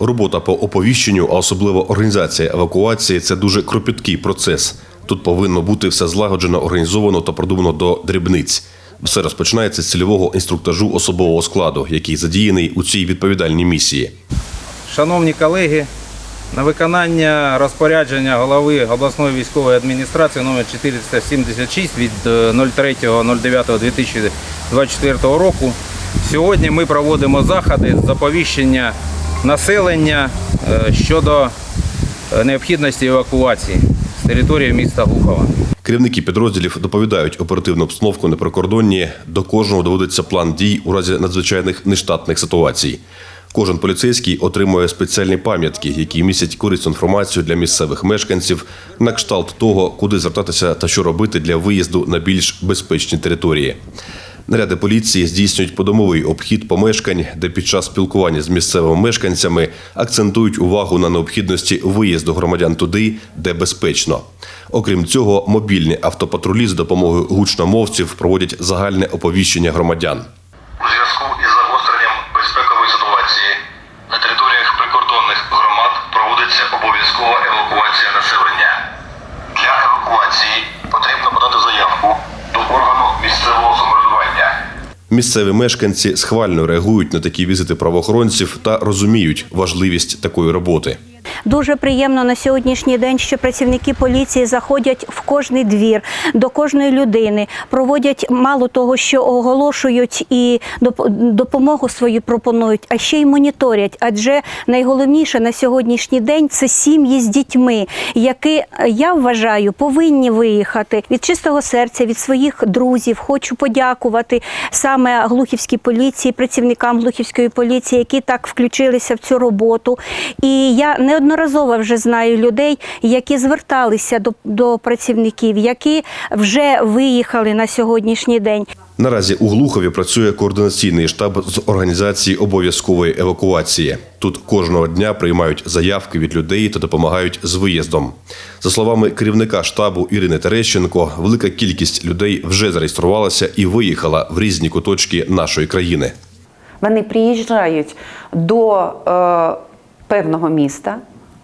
Робота по оповіщенню, а особливо організація евакуації це дуже кропіткий процес. Тут повинно бути все злагоджено, організовано та продумано до дрібниць. Все розпочинається з цільового інструктажу особового складу, який задіяний у цій відповідальній місії. Шановні колеги, на виконання розпорядження голови обласної військової адміністрації номер 476 від е, 03.09.2024 року. Сьогодні ми проводимо заходи з оповіщення населення е, щодо е, необхідності евакуації з території міста Глухова. Керівники підрозділів доповідають оперативну обстановку на прикордонні. До кожного доводиться план дій у разі надзвичайних нештатних ситуацій. Кожен поліцейський отримує спеціальні пам'ятки, які містять корисну інформацію для місцевих мешканців на кшталт того, куди звертатися та що робити для виїзду на більш безпечні території. Наряди поліції здійснюють подомовий обхід помешкань, де під час спілкування з місцевими мешканцями акцентують увагу на необхідності виїзду громадян туди, де безпечно. Окрім цього, мобільні автопатрулі з допомогою гучномовців проводять загальне оповіщення громадян. У зв'язку із загостренням безпекової ситуації на територіях прикордонних громад проводиться обов'язкова евакуація населення. Для евакуації потрібно подати заявку до органу місцевого самоврядування. Місцеві мешканці схвально реагують на такі візити правоохоронців та розуміють важливість такої роботи. Дуже приємно на сьогоднішній день, що працівники поліції заходять в кожний двір до кожної людини, проводять мало того, що оголошують і допомогу свою пропонують, а ще й моніторять. Адже найголовніше на сьогоднішній день це сім'ї з дітьми, які я вважаю повинні виїхати від чистого серця, від своїх друзів. Хочу подякувати саме глухівській поліції, працівникам глухівської поліції, які так включилися в цю роботу. І я неодноразово вже знаю людей, які зверталися до, до працівників, які вже виїхали на сьогоднішній день. Наразі у Глухові працює координаційний штаб з організації обов'язкової евакуації. Тут кожного дня приймають заявки від людей та допомагають з виїздом. За словами керівника штабу Ірини Терещенко, велика кількість людей вже зареєструвалася і виїхала в різні куточки нашої країни. Вони приїжджають до е, певного міста,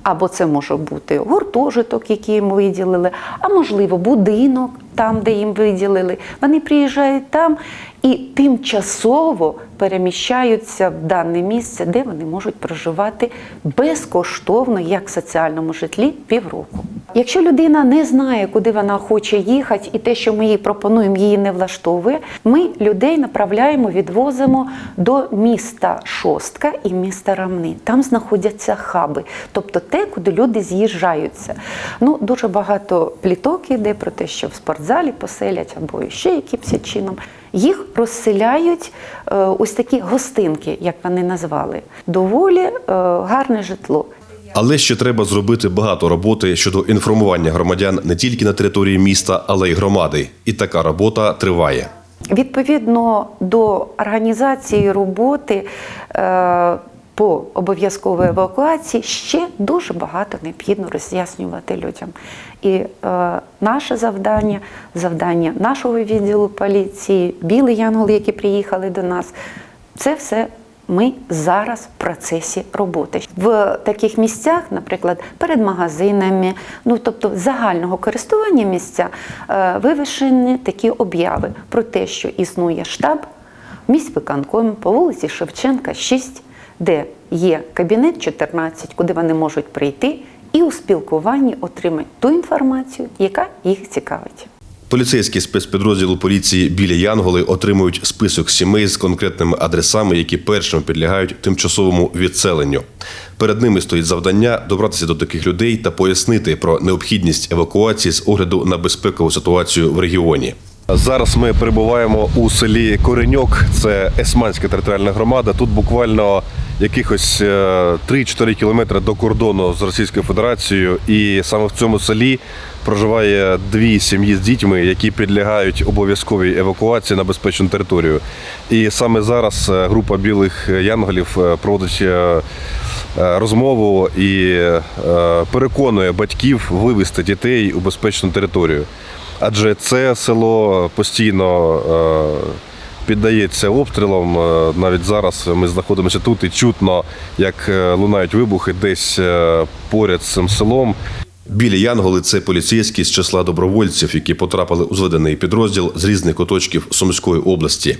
або це може бути гуртожиток, який їм виділили, а можливо, будинок там, де їм виділили. Вони приїжджають там і тимчасово переміщаються в дане місце, де вони можуть проживати безкоштовно, як в соціальному житлі, півроку. Якщо людина не знає, куди вона хоче їхати, і те, що ми їй пропонуємо, її не влаштовує, ми людей направляємо, відвозимо до міста Шостка і міста Рамни. Там знаходяться хаби, тобто те, куди люди з'їжджаються. Ну, дуже багато пліток іде про те, що в спортзалі поселять або ще якимось чином. Їх розселяють е, ось такі гостинки, як вони назвали. Доволі е, гарне житло. Але ще треба зробити багато роботи щодо інформування громадян не тільки на території міста, але й громади. І така робота триває. Відповідно до організації роботи е, по обов'язковій евакуації ще дуже багато необхідно роз'яснювати людям. І е, наше завдання, завдання нашого відділу поліції, білий янгол, які приїхали до нас, це все ми зараз в процесі роботи. В таких місцях, наприклад, перед магазинами, ну тобто загального користування місця, е, вивішені такі обяви про те, що існує штаб в міськвиконкомі по вулиці Шевченка, 6, де є кабінет 14, куди вони можуть прийти і у спілкуванні отримати ту інформацію, яка їх цікавить. Поліцейські спецпідрозділу поліції біля Янголи отримують список сімей з конкретними адресами, які першими підлягають тимчасовому відселенню. Перед ними стоїть завдання добратися до таких людей та пояснити про необхідність евакуації з огляду на безпекову ситуацію в регіоні. Зараз ми перебуваємо у селі Кореньок, це Есманська територіальна громада. Тут буквально якихось е, 3-4 кілометри до кордону з Російською Федерацією. І саме в цьому селі проживає дві сім'ї з дітьми, які підлягають обов'язковій евакуації на безпечну територію. І саме зараз е, група білих янголів е, проводить е, е, розмову і е, переконує батьків вивезти дітей у безпечну територію. Адже це село постійно е, піддається обстрілам. Е, Навіть зараз ми знаходимося тут і чутно, як е, лунають вибухи десь поряд з цим селом. Білі Янголи це поліцейські з числа добровольців, які потрапили у зведений підрозділ з різних куточків Сумської області.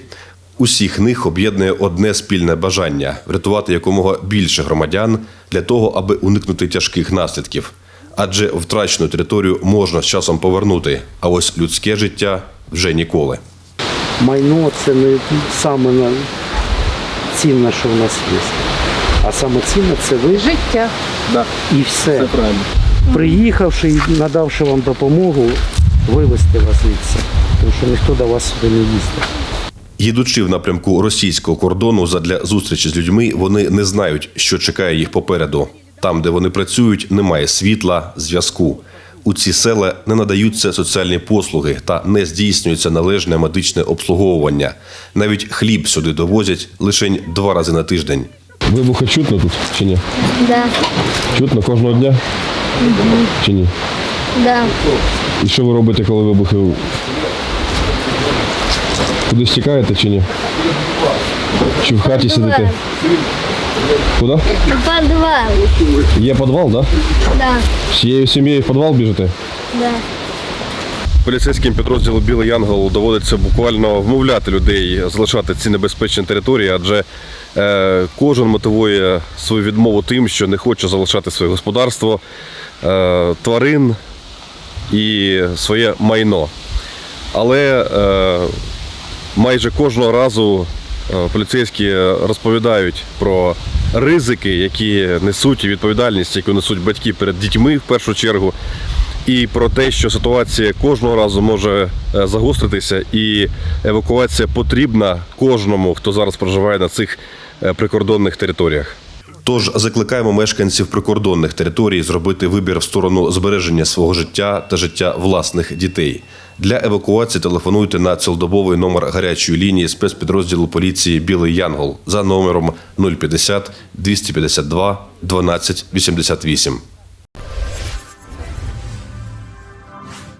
Усіх них об'єднує одне спільне бажання врятувати якомога більше громадян для того, аби уникнути тяжких наслідків. Адже втрачену територію можна з часом повернути, а ось людське життя вже ніколи. майно це не саме цінне, що в нас є. А саме цінне це ви Життя. і все. Приїхавши і надавши вам допомогу, вивезти вас звідси. Тому що ніхто до вас сюди не їздить. Їдучи в напрямку російського кордону задля зустрічі з людьми, вони не знають, що чекає їх попереду. Там, де вони працюють, немає світла, зв'язку. У ці села не надаються соціальні послуги та не здійснюється належне медичне обслуговування. Навіть хліб сюди довозять лише два рази на тиждень. Вибухи чутно тут чи ні? Да, Чутно кожного дня? Чи ні? да. І що ви робите, коли вибухи? Кудись тікаєте чи ні? Чи в хаті сидите? Куди? Подвал. Є підвал, так? Да? Да, Всією сім'єю в підвал біжите? да. Поліцейським підрозділу Білий Янгол доводиться буквально вмовляти людей залишати ці небезпечні території, адже е, кожен мотивує свою відмову тим, що не хоче залишати своє господарство, е, тварин і своє майно. Але е, майже кожного разу поліцейські розповідають про ризики, які несуть і відповідальність, яку несуть батьки перед дітьми в першу чергу, і про те, що ситуація кожного разу може е, загостритися, і евакуація потрібна кожному, хто зараз проживає на цих е, прикордонних територіях. Тож закликаємо мешканців прикордонних територій зробити вибір в сторону збереження свого життя та життя власних дітей. Для евакуації телефонуйте на цілодобовий номер гарячої лінії спецпідрозділу поліції Білий Янгол за номером 050 252 12 88.